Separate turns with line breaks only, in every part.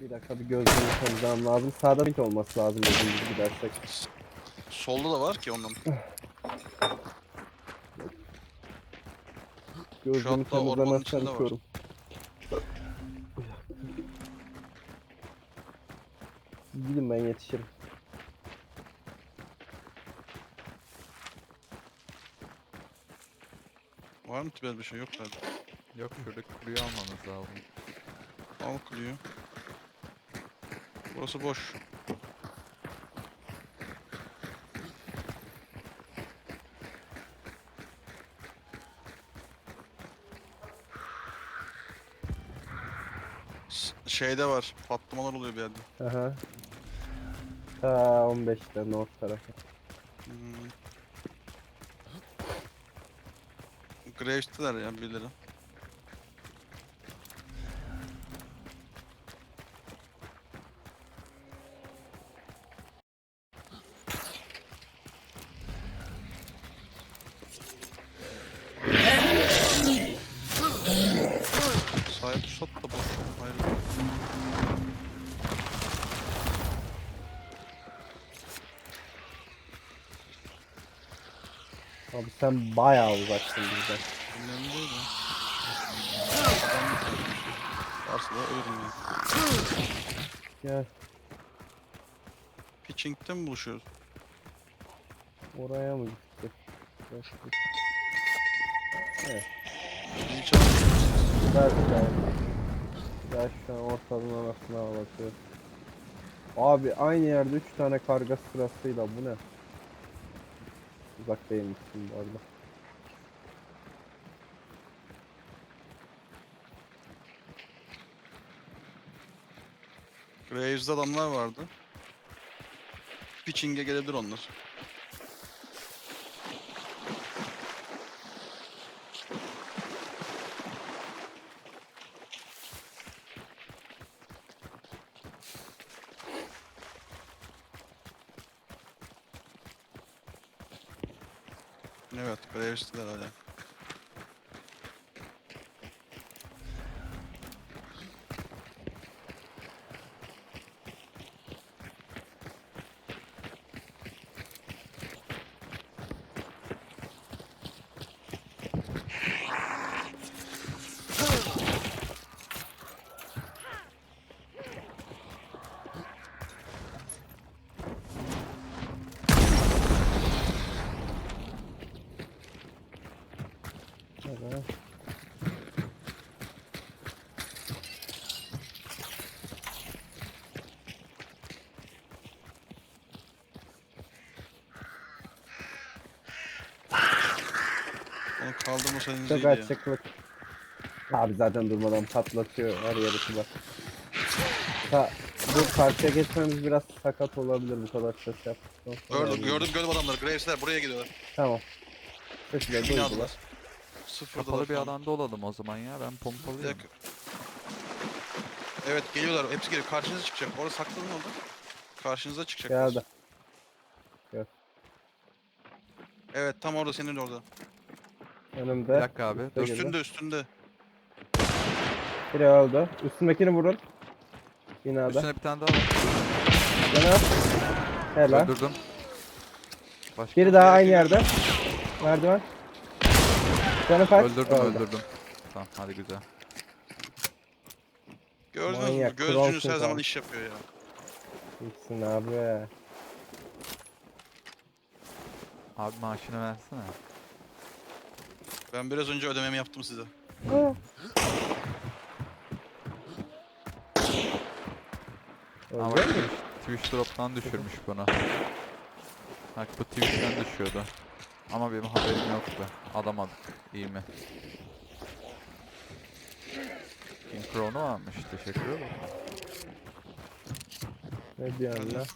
Bir dakika bir gözlerimi temizlemem lazım. Sağda link olması lazım dediğim gibi gidersek.
Solda da var ki onun.
Gözlerimi
hatta ormanın
temizlemezken
içinde var.
uçuyorum. Gidin ben yetişirim.
Var mı böyle bir şey yok galiba.
Yok şuradaki kuruyu almamız lazım.
Al kuruyor. Burası boş. Şeyde var. Patlamalar oluyor bir yerde.
Aha. Ta 15'te north tarafı.
Hmm. Graves'teler ya birileri. Sahip shot da boş. Hayır.
Abi sen bayağı uzaksın bizden.
Önemli değil mi? Varsa da ölürüm ya.
Gel
Pitching'te mi buluşuyoruz?
oraya mı gittik? Başka-
İyi çalışıyoruz.
Güzel güzel. Güzel şu an anasına bakıyor. Abi aynı yerde 3 tane karga sırasıyla bu ne? Uzak değilmişsin bu arada.
Graves'de adamlar vardı. Pitching'e gelebilir onlar. Evet, Graves'teler hala.
Evet.
Onu kaldırmasaydınız
Çok
iyiydi ya.
açıklık. Abi zaten durmadan patlatıyor her yeri bak. Ha, bu karşıya geçmemiz biraz sakat olabilir bu kadar ses sonra.
Gördüm, gördüm, gördüm adamları. Graves'ler buraya geliyorlar.
Tamam. Sesle duydular.
Binadılar. Sıfırdalar
Kapalı bir
şu an.
alanda olalım o zaman ya. Ben
Bir
pompalıyım.
dakika. Evet geliyorlar. Hepsi geliyor. Karşınıza çıkacak. Orada saklanın orada. Karşınıza çıkacaklar.
Geldi.
Evet tam orada senin orada.
Önümde.
Bir dakika abi.
Üstte girdi.
Üstünde üstünde.
Biri öldü. Üstündekini vurun. Binada.
Üstüne bir tane daha var.
Yana. Helal.
Öldürdüm. Başka
Biri daha aynı
Gerekli
yerde. Merdiven. Canı kaç?
öldürdüm
Öldü.
öldürdüm. Tamam hadi güzel.
Gördünüz mü?
Manyak,
Gözcünüz her
kralsın
zaman
sen.
iş yapıyor ya.
Gitsin abi.
Abi maaşını versene.
Ben biraz önce ödememi yaptım size.
Ama
mü?
Twitch, drop'tan düşürmüş bunu. Bak bu Twitch'ten düşüyordu. Ama benim haberim yoktu. Alamadık. İyi mi? King Crown'u varmış. Teşekkür ederim.
Ne diyorsun lan?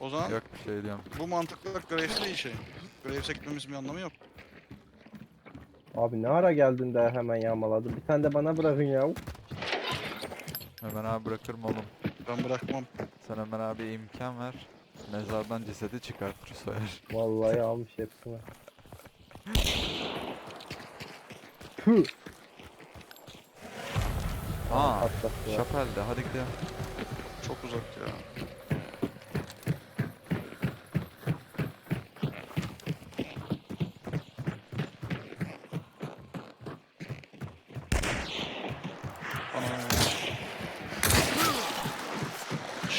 O zaman
Yok bir şey diyorum.
bu mantıklı Graves'te iyi şey. Graves'e gitmemizin bir anlamı yok.
Abi ne ara geldin de hemen yağmaladın. Bir tane de bana bırakın ya.
Ömer abi bırakırım oğlum.
Ben bırakmam.
Sen Ömer abiye imkan ver. Mezardan cesedi çıkartır soyar.
Vallahi almış hepsini. Tüh.
Aa,
Patlattılar.
Şapel'de. Hadi gidelim.
Çok uzak ya.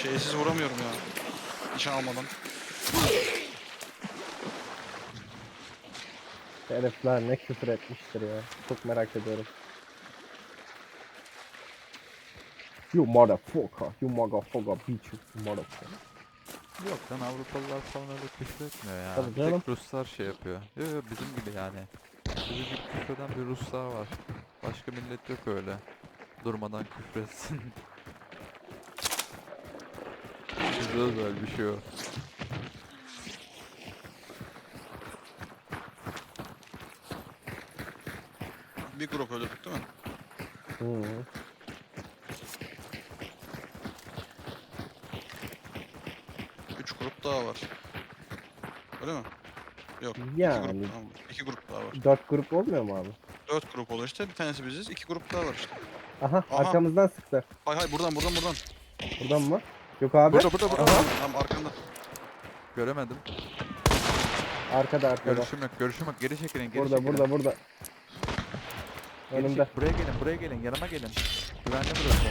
Şeysiz vuramıyorum ya. Nişan almadan.
Herifler ne küfür etmiştir ya. Çok merak ediyorum. You motherfucker, you motherfucker, bitch, you motherfucker.
Yok lan Avrupalılar falan öyle küfür etmiyor ya.
Tabii canım.
tek Ruslar şey yapıyor. Yok yok bizim gibi yani. Bizim gibi küfreden bir Ruslar var. Başka millet yok öyle. Durmadan küfretsin. Bizde özel bir şey o.
Bir grup öldürdük değil mi?
Hı.
Üç grup daha var. Öyle mi? Yok. iki
Yani.
grup, tamam. İki grup daha var.
Dört grup olmuyor mu abi?
Dört grup oluyor işte. Bir tanesi biziz. iki grup daha var işte.
Aha,
Aha.
arkamızdan sıktı.
Hay hay buradan buradan buradan.
Buradan mı? Yok abi.
Burada burada burada.
Tam arkanda.
Göremedim.
Arkada arkada.
Görüşüm yok görüşüm yok. Geri çekilin geri
Burada
çekilin.
burada burada.
Geri
Önümde.
çek- Buraya gelin buraya gelin yanıma gelin. Güvenli burası.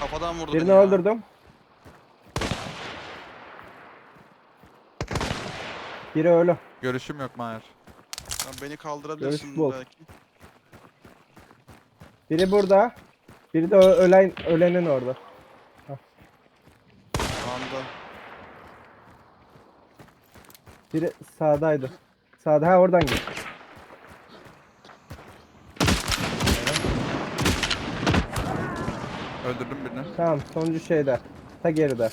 Kafadan vurdu
Birini
beni ya.
öldürdüm. Biri ölü.
Görüşüm yok Mahir.
Sen beni kaldırabilirsin
Görüş
belki.
Biri burada. Biri de ölen ölenin orada. Biri sağdaydı. Sağda ha oradan git.
Öldürdüm birini.
Tamam sonuncu şeyde. Ta geride.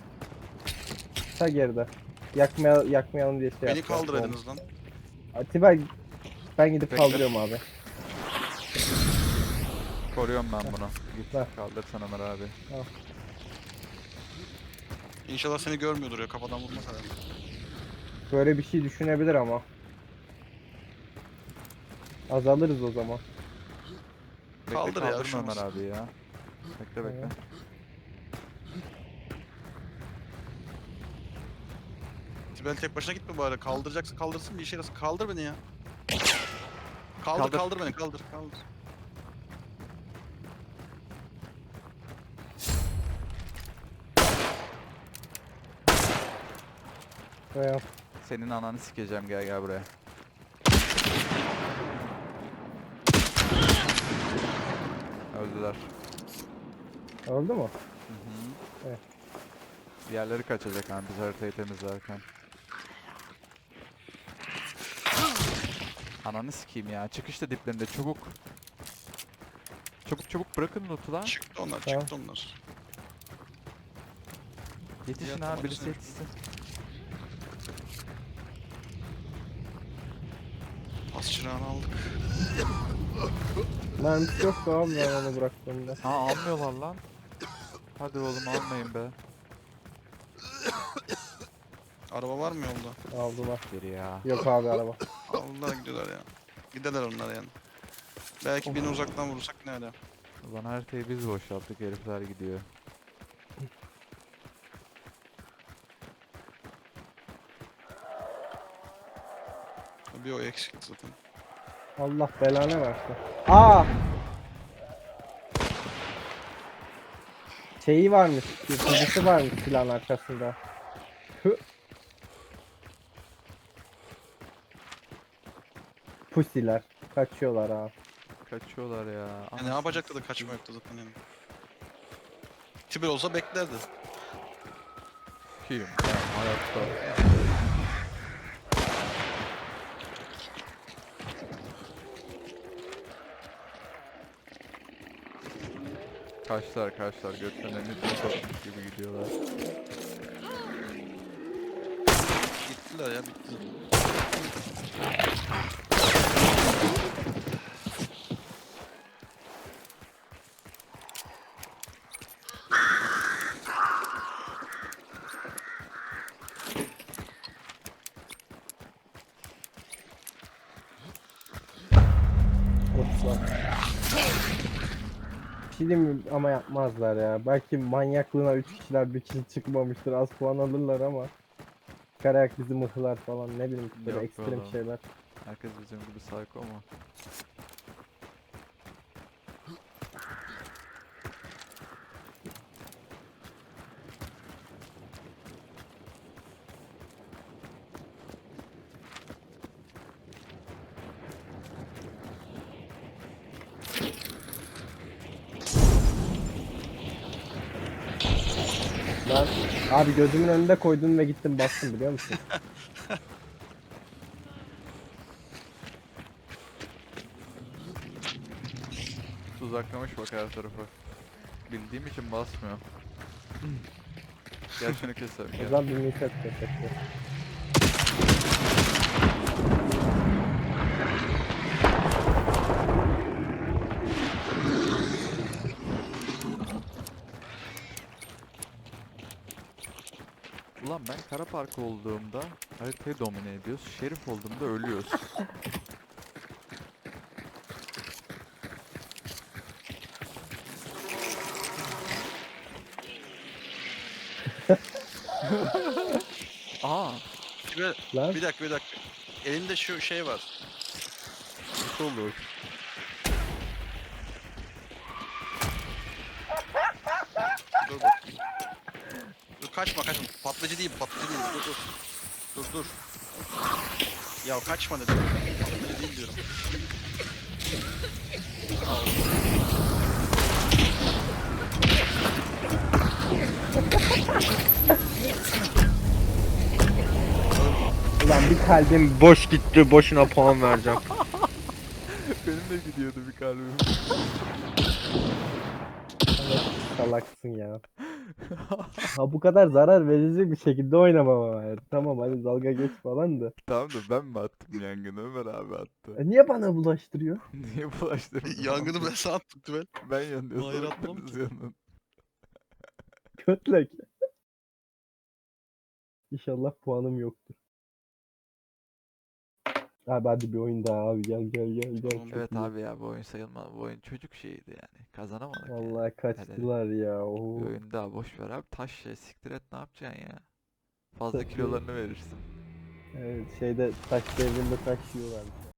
Ta geride. Yakmaya, yakmayalım diye şey
Beni
yaptılar.
kaldıraydınız lan.
Atiba ben gidip
Bekle.
kaldırıyorum abi.
Koruyorum ben bunu. Git
Ver.
kaldır sen Ömer abi.
İnşallah seni görmüyordur ya kafadan vurmaz herhalde.
Böyle bir şey düşünebilir ama. Azalırız o zaman.
Bekle
Kaldır ya,
kaldırma Ömer abi ya. Bekle bekle.
Tamam.
Tibel tek başına gitme bari. Kaldıracaksa kaldırsın bir işe yarasın. Kaldır beni ya. Kaldır
Kaldır.
kaldır, beni kaldır kaldır.
Veya
Senin ananı sikeceğim gel gel buraya. Öldüler.
oldu mu?
Hı hı.
Evet.
Diğerleri kaçacak hani biz haritayı temizlerken. Ananı sikeyim ya. Çıkışta diplerinde çabuk. Çabuk çabuk bırakın loot'u lan.
Çıktı onlar çıktı onlar.
Yetişin abi birisi yetişsin.
Pas çırağını aldık.
Mermisi yoktu abi ben onu bıraktığımda.
Ha almıyorlar lan. Hadi oğlum almayın be.
Araba var mı yolda?
Aldılar.
Geri ya.
Yok abi araba.
Allah gidiyorlar ya. Giderler onlar yani. Belki birini uzaktan vurursak ne ala.
Ulan haritayı biz boşalttık herifler gidiyor.
Bir o eksikti zaten.
Allah belanı versin. Aa! Şeyi varmış, yırtıcısı varmış silahın arkasında. Hı. Pusiler. Kaçıyorlar abi.
Kaçıyorlar ya.
Ya
Anasını
ne yapacaktı da kaçma yoktu zaten yani. Tibel olsa beklerdi.
sikeyim ya hayatta. Kaçlar kaçlar götlerine sokmuş gibi gidiyorlar.
Gittiler ya bitti.
Yoksa. Bir şey diyeyim mi? ama yapmazlar ya. Belki manyaklığına 3 kişiler bir kişi çıkmamıştır. Az puan alırlar ama. Karayak bizi mıhlar falan ne bileyim böyle
Yok be
ekstrem
oğlum.
şeyler.
Herkes bizim gibi psycho mu?
Ben abi gözümün önünde koydum ve gittim bastım biliyor musun?
Tuzaklamış bak her tarafı. Bildiğim için basmıyor. Gel şunu keselim gel.
zaman bir niset teşekkür.
Ben kara park olduğumda haritayı domine ediyoruz. Şerif olduğumda ölüyoruz. Aa,
Tibel
Lan
bir dakika bir dakika. Elinde şu şey var.
kötü olur.
Dur bakayım. Dur kaçma kaçma. Patlıcı değil patlıcı değil. Dur dur. Dur dur. Ya kaçma dedim. Patlıcı değil diyorum.
ulan bir kalbim boş gitti boşuna puan vereceğim.
Benim de gidiyordu bir kalbim.
Salaksın ya. Ha bu kadar zarar verici bir şekilde oynamam ama yani. Tamam hadi dalga geç falan da.
tamam da ben mi attım yangını? Ömer abi attı.
E niye bana bulaştırıyor?
Niye bulaştırdın?
Yangını ben sana attım Tibel.
Ben yanıyorsam
Hayır, atmam ki.
yanın.
Kötlek. İnşallah puanım yoktur. Abi hadi bir oyun daha abi gel gel gel gel. Çok
Evet
iyi.
abi ya bu oyun sayılmaz. Bu oyun çocuk şeyiydi yani. Kazanamadık yani.
Vallahi kaçtılar ya. Oo.
Bir oyun daha boş ver abi. Taş şey siktir et ne yapacaksın ya? Fazla kilolarını verirsin.
Evet şeyde taş devrinde taş yiyorlar.